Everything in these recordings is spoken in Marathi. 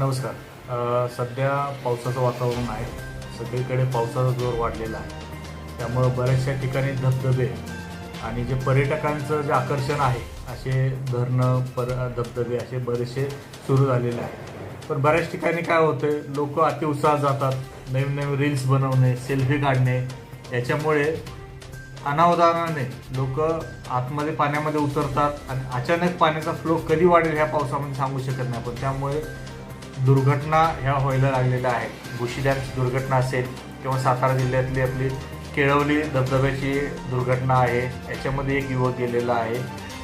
नमस्कार. सध्या पावसाचं वातावरण आहे. सगळीकडे पावसाचा जोर वाढलेला आहे. त्यामुळं बऱ्याचशा ठिकाणी धबधबे आणि जे पर्यटकांचं जे आकर्षण आहे असे धरणं पर धबधबे असे बरेचसे सुरू झालेले आहे पण बऱ्याच ठिकाणी काय होते लोक अतिउत्साहात जातात. नवीन नवीन रील्स बनवणे सेल्फी काढणे. याच्यामुळे अनावधानाने लोक आतमध्ये पाण्यामध्ये उतरतात आणि अचानक पाण्याचा फ्लो कधी वाढेल ह्या पावसामध्ये सांगू शकत नाही पण त्यामुळे दुर्घटना ह्या व्हायला लागलेल्या आहेत. बुशी डॅमची दुर्घटना असेल किंवा सातारा जिल्ह्यातली आपली केळवली धबधब्याची दुर्घटना आहे याच्यामध्ये एक युवक गेलेला आहे.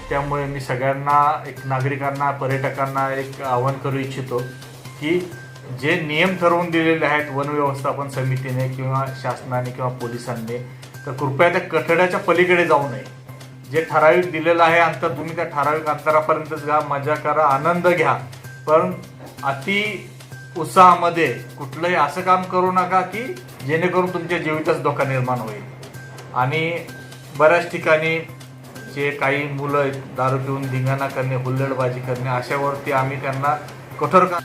त्यामुळे मी सगळ्यांना एक नागरिकांना पर्यटकांना एक आवाहन करू इच्छितो की जे नियम ठरवून दिलेले आहेत वन व्यवस्थापन समितीने किंवा शासनाने किंवा पोलिसांनी तर कृपया त्या कठड्याच्या पलीकडे जाऊ नये. जे ठराविक दिलेलं आहे अंतर तुम्ही त्या ठराविक अंतरापर्यंतच घ्या मजा करा आनंद घ्या. पण अति उत्साहामध्ये कुठलंही असं काम करू नका की जेणेकरून तुमच्या जीवितच धोका निर्माण होईल. आणि बऱ्याच ठिकाणी जे काही मुलं आहेत, दारू पिऊन धिंगाणा करणे हुल्लडबाजी करणे अशावरती आम्ही त्यांना कठोर का